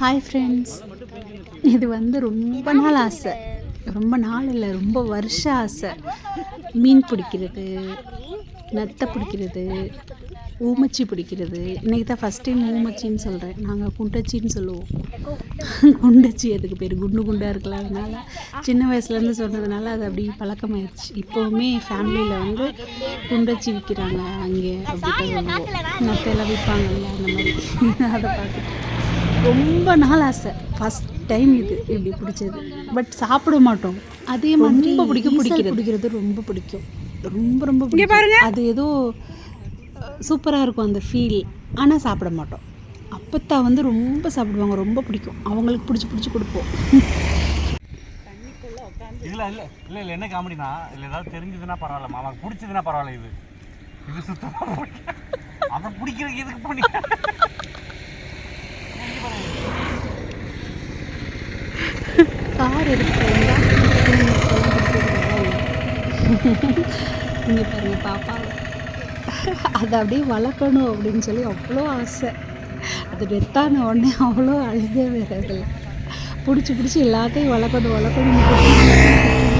Hi friends இது வந்து ரொம்ப நாள் ஆசை. ரொம்ப நாள் இல்லை ரொம்ப வருஷ ஆசை. மீன் பிடிக்கிறது நத்தை பிடிக்கிறது ஊமச்சி பிடிக்கிறது. இன்றைக்கி தான் ஃபஸ்ட் டைம் ஊமச்சின்னு சொல்கிறேன் நாங்கள் குண்டச்சின்னு சொல்லுவோம். குண்டச்சி அதுக்கு பேர். குண்டு குண்டாக இருக்கலாம். அதனால சின்ன வயசுலேருந்து சொன்னதுனால அது அப்படி பழக்கமாயிருச்சு. இப்போவுமே ஃபேமிலியில் வந்து குண்டச்சி விற்கிறாங்க அங்கே. அப்படி நத்தையெல்லாம் விற்பாங்கல்ல அந்த மாதிரி. அதை பார்த்துட்டு. ரொம்ப நாள் ஆசை. ஃபஸ்ட் டைம் இது. இப்படி பிடிச்சது பட் சாப்பிட மாட்டோம். அதே மாதிரி ரொம்ப பிடிக்கும் பிடிக்கிறது பிடிக்கிறது ரொம்ப பிடிக்கும். ரொம்ப ரொம்ப பிடிக்கும். அது ஏதோ சூப்பராக இருக்கும் அந்த ஃபீல் ஆனால் சாப்பிட மாட்டோம். அப்பத்தா வந்து ரொம்ப சாப்பிடுவாங்க. ரொம்ப பிடிக்கும். அவங்களுக்கு பிடிச்சி பிடிச்சி கொடுப்போம். இதுல இல்ல இல்ல இல்ல. என்ன காமெடினா இல்ல ஏதாவது தெரிஞ்சதுன்னா பரவாயில்ல. மாமாக்கு பிடிச்சதுன்னா பரவாயில்ல இது. இது சுத்தமா பிடிக்காது. அதை பிடிக்கிறதுக்கு எதுக்கு பண்ணி கார் எடுத்துருந்தா இங்கே பாருங்க பாப்பா அதை அப்படியே வளர்க்கணும் அப்படின்னு சொல்லி அவ்வளோ ஆசை. அது டெத்தான உடனே அவ்வளோ அழுதே வேறு அதில் பிடிச்சி பிடிச்சி எல்லாத்தையும் வளர்க்கணும் வளர்க்கணும்